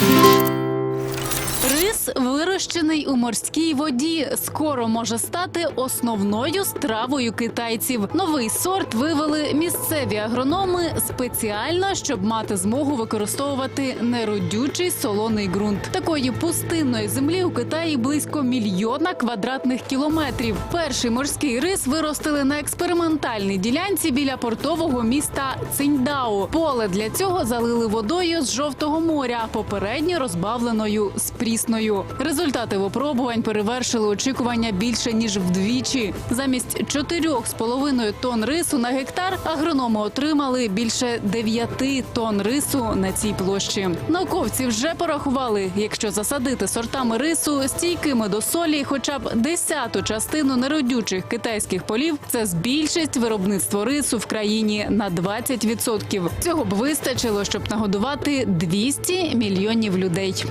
Thank you. Рис, вирощений у морській воді, скоро може стати основною стравою китайців. Новий сорт вивели місцеві агрономи спеціально, щоб мати змогу використовувати неродючий солоний ґрунт. Такої пустинної землі у Китаї близько мільйона квадратних кілометрів. Перший морський рис виростили на експериментальній ділянці біля портового міста Циньдао. Поле для цього залили водою з жовтого моря, попередньо розбавленою з. Результати випробувань перевершили очікування більше ніж вдвічі. Замість 4,5 тонн рису на гектар агрономи отримали більше 9 тонн рису на цій площі. Науковці вже порахували, якщо засадити сортами рису стійкими до солі, хоча б десяту частину неродючих китайських полів, це збільшить виробництво рису в країні на 20%. Цього б вистачило, щоб нагодувати 200 мільйонів людей.